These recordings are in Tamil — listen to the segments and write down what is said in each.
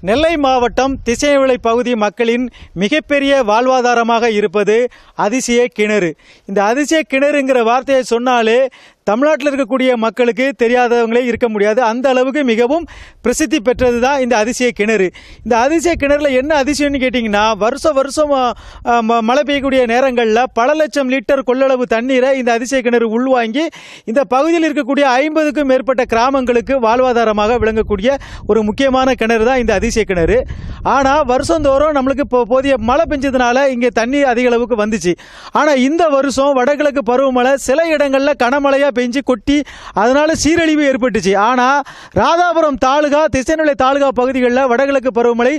நெல்லை மாவட்டம் திசைவிளை பகுதி மக்களின் மிகப்பெரிய வாழ்வாதாரமாக இருப்பது அதிசய கிணறு. இந்த அதிசய கிணறுங்கிற வார்த்தையை சொன்னாலே தமிழ்நாட்டில் இருக்கக்கூடிய மக்களுக்கு தெரியாதவங்களே இருக்க முடியாது. அந்த அளவுக்கு மிகவும் பிரசித்தி பெற்றது தான் இந்த அதிசய கிணறு. இந்த அதிசய கிணறுல என்ன அதிசயம்னு கேட்டிங்கன்னா வருஷம் வருஷம் ம- மழை பெய்யக்கூடிய நேரங்களில் பல லட்சம் லிட்டர் கொள்ளளவு தண்ணீரை இந்த அதிசய கிணறு உள்வாங்கி இந்த பகுதியில் இருக்கக்கூடிய ஐம்பதுக்கும் மேற்பட்ட கிராமங்களுக்கு வாழ்வாதாரமாக விளங்கக்கூடிய ஒரு முக்கியமான கிணறு தான் இந்த அதிசய கிணறு. ஆனால் வருஷந்தோறும் நம்மளுக்கு இப்போ போதிய மழை பெஞ்சதுனால இங்கே தண்ணி அதிக அளவுக்கு வந்துச்சு. ஆனால் இந்த வருஷம் வடகிழக்கு பருவமழை சில இடங்களில் கனமழையாக பெஞ்சு கொட்டி அதனால சீரழிவு ஏற்பட்டுச்சு. ஆனால் ராதாபுரம் தாலுகா திசைநிலை தாலுகா பகுதிகளில் வடகிழக்கு பருவமழை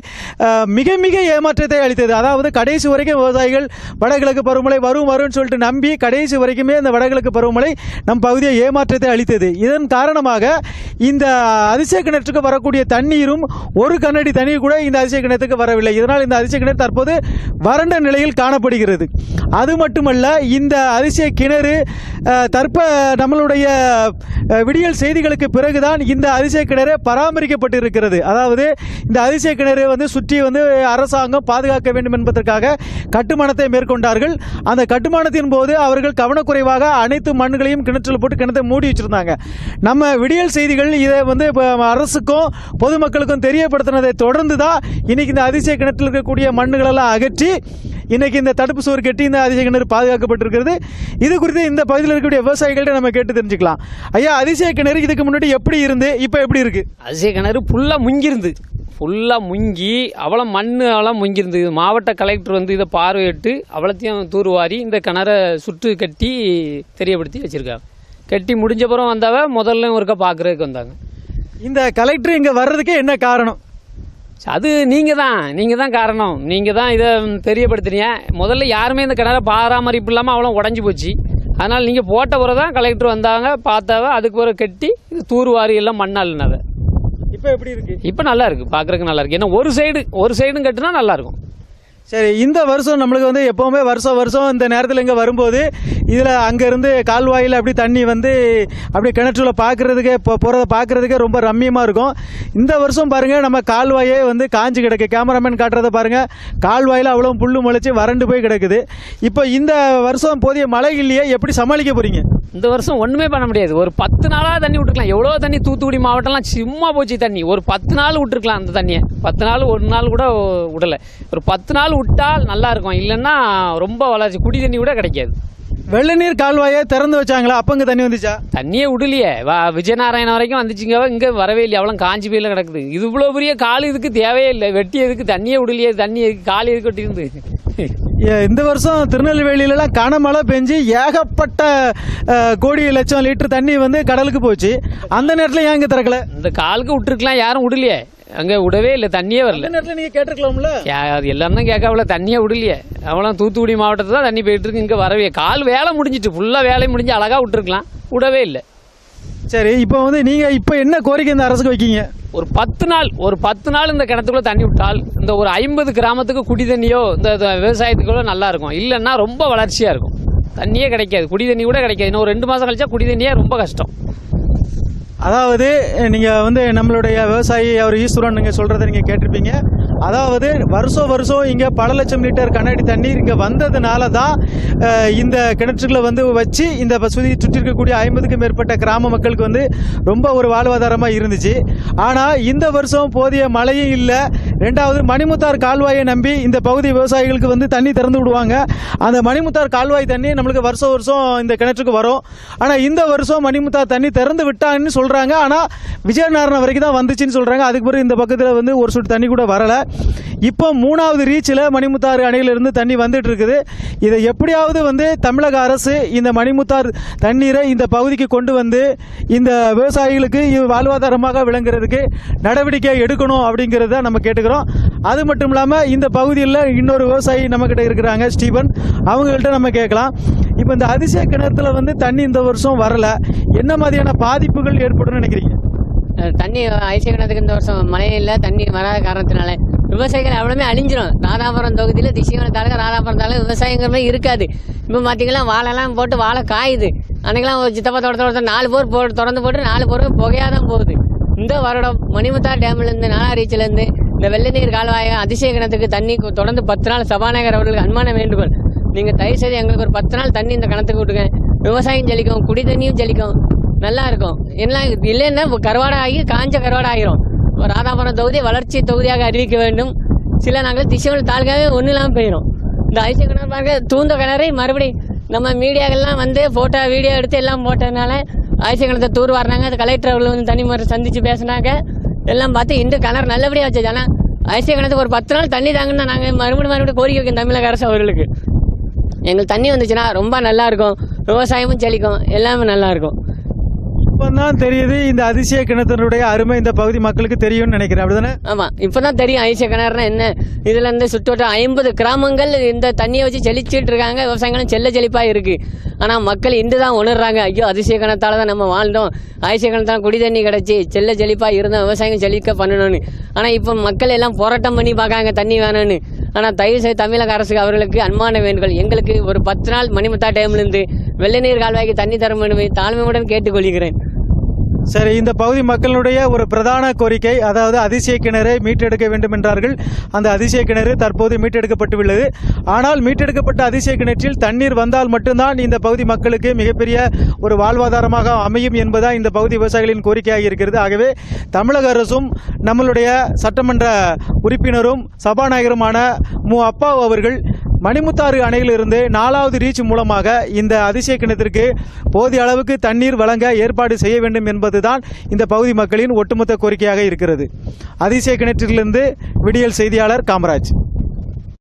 மிக மிக ஏமாற்றத்தை அளித்தது. அதாவது கடைசி வரைக்கும் விவசாயிகள் வடகிழக்கு பருவமழை வரும் வரும்னு சொல்லிட்டு நம்பி கடைசி வரைக்குமே இந்த வடகிழக்கு பருவமழை நம் பகுதியை ஏமாற்றத்தை அளித்தது. இதன் காரணமாக இந்த அதிசய கிணற்றுக்கு வரக்கூடிய தண்ணீரும் ஒரு கண்ணடி தண்ணீர் கூட இந்த அதிசய கிணத்துக்கு வரவில்லை. இதனால் இந்த அதிசய கிணறு தற்போது வறண்ட நிலையில் காணப்படுகிறது. அது மட்டுமல்ல இந்த அதிசய கிணறு தற்ப நம்மளுடைய விடியல் செய்திகளுக்கு பிறகுதான் இந்த அதிசய கிணறு பராமரிக்கப்பட்டு இருக்கிறது அதாவது இந்த அதிசய கிணறு வந்து சுற்றி வந்து அரசாங்கம் பாதுகாக்க வேண்டும் என்பதற்காக கட்டுமானத்தை மேற்கொண்டார்கள். அந்த கட்டுமானத்தின் போது அவர்கள் கவனக்குறைவாக அனைத்து மண்ணுகளையும் கிணற்றில் போட்டு கிணத்தை மூடி வச்சிருந்தாங்க. நம்ம விடியல் செய்திகள் இதை வந்து அரசுக்கும் பொதுமக்களுக்கும் தெரியப்படுத்தினதை தொடர்ந்து தான் இன்னைக்கு இந்த அதிசய கிணற்றில் இருக்கக்கூடிய மண்ணுகளெல்லாம் அகற்றி இன்னைக்கு இந்த தடுப்பு சுவர் கட்டி இந்த அதிசய கிணறு பாதுகாக்கப்பட்டிருக்கிறது. இது குறித்து இந்த பகுதியில் இருக்கக்கூடிய விவசாயிகள்ட்ட நம்ம கேட்டு தெரிஞ்சுக்கலாம். ஐயா அதிசய கிணறு இதுக்கு முன்னாடி எப்படி இருந்து இப்போ எப்படி இருக்கு? அதிசய கிணறு ஃபுல்லாக முங்கிருந்து ஃபுல்லாக முங்கி அவ்வளோ மண் அவ்வளோ முங்கிருந்து மாவட்ட கலெக்டர் வந்து இதை பார்வையிட்டு அவ்வளோத்தையும் தூர்வாரி இந்த கிணறை சுற்று கட்டி தெரியப்படுத்தி வச்சுருக்காங்க. கட்டி முடிஞ்ச பிறகு வந்தவ முதல்ல ஒருக்கா பார்க்குறதுக்கு வந்தாங்க. இந்த கலெக்டர் இங்கே வர்றதுக்கு என்ன காரணம்? அது நீங்கள் தான் நீங்கள் தான் காரணம். நீங்கள் தான் இதை தெரியப்படுத்துறீங்க. முதல்ல யாருமே இந்த கிணற பராமரிப்பு இல்லாமல் அவ்வளோ உடஞ்சி போச்சு. அதனால் நீங்கள் போட்ட பிறகு தான் கலெக்டர் வந்தாங்க பார்த்தாவ அதுக்கு பிறகு கட்டி இது தூர்வாரி எல்லாம் மண்ணாளுனதை இப்போ எப்படி இருக்கு? இப்போ நல்லா இருக்கு. பார்க்கறதுக்கு நல்லா இருக்கு. ஏன்னா ஒரு சைடு ஒரு சைடும் கட்டினா நல்லா இருக்கும். சரி இந்த வருஷம் நம்மளுக்கு வந்து எப்போவுமே வருஷம் வருஷம் இந்த நேரத்தில் இங்கே வரும்போது இதில் அங்கேருந்து கால்வாயில் அப்படி தண்ணி வந்து அப்படி கிணற்றுல பார்க்குறதுக்கே இப்போ போகிறத பார்க்குறதுக்கே ரொம்ப ரம்மியமாக இருக்கும். இந்த வருஷம் பாருங்கள் நம்ம கால்வாயே வந்து காஞ்சு கிடக்கு. கேமராமேன் காட்டுறதை பாருங்கள் கால்வாயில் அவ்வளோ புல் முளைச்சி வறண்டு போய் கிடக்குது. இப்போ இந்த வருஷம் போதிய மழை இல்லையே எப்படி சமாளிக்க போகிறீங்க இந்த வருஷம் ஒன்றுமே பண்ண முடியாது. ஒரு பத்து நாளாக தண்ணி விட்டுருக்கலாம். எவ்வளோ தண்ணி தூத்துக்குடி மாவட்டம்லாம் சும்மா போச்சு தண்ணி. ஒரு பத்து நாள் விட்டுருக்கலாம் அந்த தண்ணியை. பத்து நாள் ஒரு நாள் கூட விடலை. ஒரு பத்து நாள் விட்டால் நல்லா இருக்கும். இல்லைன்னா ரொம்ப வளர்ச்சி. குடி தண்ணி கூட கிடைக்காது. வெள்ள நீர் கால்வாயை திறந்து வச்சாங்களா? அப்போ இங்கே தண்ணி வந்துச்சா? தண்ணியே விடலையே. வா விஜயநாராயணம் வரைக்கும் வந்துச்சுங்க. இங்கே வரவே இல்லை அவ்வளோ காஞ்சி போயில கிடக்குது. இது இவ்வளோ பெரிய கால் இதுக்கு தேவையே இல்லை. வெட்டி எதுக்கு? தண்ணியே விடலையே. தண்ணி எதுக்கு? கால் எதுக்கு வெட்டியிருந்து? ஏ, இந்த வருஷம் திருநெல்வேலியிலலாம் கனமழை பெஞ்சு ஏகப்பட்ட கோடி லட்சம் லிட்டர் தண்ணி வந்து கடலுக்கு போச்சு. அந்த நேரத்தில் ஏன் இங்கே திறக்கல? இந்த காலுக்கு விட்டுருக்கலாம் யாரும் விடலையே. அங்கே விடவே இல்லை தண்ணியே வரல. நேரத்தில் நீங்கள் கேட்டிருக்கலாம்ல? அது எல்லாம் தான் கேட்க அவ்வளோ தண்ணியே விடலையே. அவ்வளோ தூத்துக்குடி மாவட்டத்தில் தான் தண்ணி போயிட்டு இருக்கு இங்கே வரவே. கால் வேலை முடிஞ்சிட்டு ஃபுல்லாக வேலை முடிஞ்சு அழகாக விட்டுருக்கலாம் விடவே இல்லை. சரி இப்போ வந்து நீங்கள் இப்போ என்ன கோரிக்கை இந்த அரசுக்கு வைக்கீங்க? ஒரு பத்து நாள் ஒரு பத்து நாள் இந்த கிணத்துக்குள்ள தண்ணி விட்டால் இந்த ஒரு ஐம்பது கிராமத்துக்கு குடி தண்ணியோ இந்த இந்த விவசாயத்துக்குள்ள நல்லா இருக்கும். இல்லைன்னா ரொம்ப வளர்ச்சியாக இருக்கும். தண்ணியே கிடைக்காது. குடி தண்ணி கூட கிடைக்காது. இன்னும் ஒரு ரெண்டு மாதம் கழிச்சா குடி தண்ணியே ரொம்ப கஷ்டம். அதாவது நீங்கள் வந்து நம்மளுடைய விவசாயி அவர் ஈஸ்வரன் நீங்கள் சொல்கிறத நீங்கள் கேட்டிருப்பீங்க. அதாவது வருஷம் வருஷம் இங்கே பல லட்சம் லிட்டர் கண்ணாடி தண்ணீர் இங்கே வந்ததுனால தான் இந்த கிணற்றுகளை வந்து வச்சு இந்த ப- சுற்றி சுற்றி இருக்கக்கூடிய ஐம்பதுக்கும் மேற்பட்ட கிராம மக்களுக்கு வந்து ரொம்ப ஒரு வாழ்வாதாரமாக இருந்துச்சு. ஆனால் இந்த வருஷம் போதிய மழையும் இல்லை. ரெண்டாவது மணிமுத்தார் கால்வாயை நம்பி இந்த பகுதி விவசாயிகளுக்கு வந்து தண்ணி திறந்து விடுவாங்க. அந்த மணிமுத்தார் கால்வாய் தண்ணி நம்மளுக்கு வருஷம் வருஷம் இந்த கிணற்றுக்கு வரும். ஆனால் இந்த வருஷம் மணிமுத்தார் தண்ணி திறந்து விட்டாங்கன்னு சொல்கிறாங்க ஆனால் விஜயநாராயணம் வரைக்கும் தான் வந்துச்சுன்னு சொல்கிறாங்க அதுக்கு பிறகு இந்த பக்கத்தில் வந்து ஒரு சொட்டு தண்ணி கூட வரலை. இப்போ மூணாவது ரீச்சில் மணிமுத்தாறு அணையிலிருந்து தண்ணி வந்துட்டு இருக்குது இதை எப்படியாவது வந்து தமிழக அரசு இந்த மணிமுத்தார் தண்ணீரை இந்த பகுதிக்கு கொண்டு வந்து இந்த விவசாயிகளுக்கு வாழ்வாதாரமாக விளங்குறதுக்கு நடவடிக்கை எடுக்கணும் அப்படிங்கிறத நம்ம கேட்டுக்கிறோம். அது மட்டும் இல்லாமல் இந்த பகுதியில் இன்னொரு விவசாயி நம்மக்கிட்ட இருக்கிறாங்க ஸ்டீபன். அவங்கள்ட்ட நம்ம கேட்கலாம். இப்போ இந்த அதிசய கிணத்துல வந்து தண்ணி இந்த வருஷம் வரல. என்ன மாதிரியான பாதிப்புகள் ஏற்படும் நினைக்கிறீங்க? தண்ணி அதிசய கிணத்துக்கு இந்த வருஷம் மழை இல்லை. தண்ணி வராத காரணத்தினால விவசாயிகள் அவ்வளவுமே அழிஞ்சிரும். ராதாபுரம் தொகுதியில் திசைவன தாலுகா ராதாபுரம் தாலுகா விவசாயங்கிறமே இருக்காது. இப்போ பார்த்தீங்கன்னா வாழைலாம் போட்டு வாழை காயுது. அன்னைக்கெல்லாம் ஒரு சித்தப்பா தோட்டத்தோட நாலு போர் போட்டு திறந்து போட்டு நாலு போர் புகையாக தான் போகுது. இந்த வருடம் மணிமுத்தா டேம்லேருந்து நாலாரீச்சிலேருந்து இந்த வெள்ளை நீர் கால்வாயம் அதிசய கிணத்துக்கு தண்ணி தொடர்ந்து பத்து நாள் சபாநாயகர் அவர்களுக்கு அன்பான வேண்டுகோள். நீங்கள் தயவு செய்து எங்களுக்கு ஒரு பத்து நாள் தண்ணி இந்த கிணத்துக்கு விட்டுங்க விவசாயம் ஜலிக்கும் குடி தண்ணியும் ஜலிக்கும். நல்லா இருக்கும். எல்லாம் இல்லைன்னா கருவாடை ஆகி காஞ்ச கருவாடை ஆகிரும் ராதாபுரம் தொகுதி வளர்ச்சி தொகுதியாக அறிவிக்க வேண்டும். சில நாங்கள் திசைகள் தாலுகாவே ஒன்றும் இல்லாமல் போயிடும் இந்த ஐசிய கிணறு பாருங்க தூந்த கிணறு மறுபடி நம்ம மீடியாக்கள்லாம் வந்து ஃபோட்டோ வீடியோ எடுத்து எல்லாம் போட்டதுனால ஐசிய கிணத்தை தூர் வர்றாங்க. அது கலெக்டர் அவர்கள் வந்து தனிமுறை சந்தித்து பேசினாங்க. எல்லாம் பார்த்து இந்த கிணறு நல்லபடியாக வச்சு ஆனால் ஐசிய கிணத்துக்கு ஒரு பத்து நாள் தண்ணி தாங்கன்னா நாங்கள் மறுபடியும் மறுபடியும் கோரிக்கை வைக்கும் தமிழக அரசு அவர்களுக்கு. எங்களுக்கு தண்ணி வந்துச்சுன்னா ரொம்ப நல்லா இருக்கும். விவசாயமும் செழிக்கும். எல்லாமே நல்லாயிருக்கும் இப்பதான் தெரியுது இந்த அதிசய கிணத்தினுடைய அருமை இந்த பகுதி மக்களுக்கு தெரியும்னு நினைக்கிறேன். அப்படிதானே? ஆமாம் இப்போ தான் தெரியும் அதிசய கிணறுனா என்ன. இதுல இருந்து சுற்றுவட்டம் ஐம்பது கிராமங்கள் இந்த தண்ணியை வச்சு செழிச்சிட்டு இருக்காங்க. விவசாயங்களும் செல்ல செழிப்பாக இருக்குது ஆனால் மக்கள் இன்று தான் உணர்றாங்க. ஐயோ அதிசய கிணத்தால தான் நம்ம வாழ்ந்தோம். அதிசய கிணத்தால குடி தண்ணி கிடச்சி செல்ல செழிப்பாக இருந்தோம் விவசாயம் செழிக்க பண்ணணும்னு. ஆனால் இப்போ மக்கள் எல்லாம் போராட்டம் பண்ணி பார்க்காங்க தண்ணி வேணும்னு. ஆனால் தயவு செய்து தமிழக அரசுக்கு அவர்களுக்கு அன்பான வேண்டுகள். எங்களுக்கு ஒரு பத்து நாள் மணிமுத்தா டேம்லேருந்து வெள்ளை நீர் கால்வாய்க்கு தண்ணி தர வேண்டும் தாழ்மையுடன் கேட்டுக்கொள்கிறேன். சரி இந்த பகுதி மக்களுடைய ஒரு பிரதான கோரிக்கை அதாவது அதிசய கிணறை மீட்டெடுக்க வேண்டும் என்றார்கள். அந்த அதிசய கிணறு தற்போது மீட்டெடுக்கப்பட்டுள்ளது. ஆனால் மீட்டெடுக்கப்பட்ட அதிசய கிணற்றில் தண்ணீர் வந்தால் மட்டும்தான் இந்த பகுதி மக்களுக்கு மிகப்பெரிய ஒரு வாழ்வாதாரமாக அமையும் என்பதுதான் இந்த பகுதி விவசாயிகளின் கோரிக்கையாக இருக்கிறது. ஆகவே தமிழக அரசும் நம்மளுடைய சட்டமன்ற உறுப்பினரும் சபாநாயகருமான மு. அப்பாவு அவர்கள் மணிமுத்தாறு அணையிலிருந்து நாலாவது ரீச் மூலமாக இந்த அதிசய கிணத்திற்கு போதிய அளவுக்கு தண்ணீர் வழங்க ஏற்பாடு செய்ய வேண்டும் என்பதுதான் இந்த பகுதி மக்களின் ஒட்டுமொத்த கோரிக்கையாக இருக்கிறது. அதிசய கிணற்றிலிருந்து விடியல் செய்தியாளர் காமராஜ்.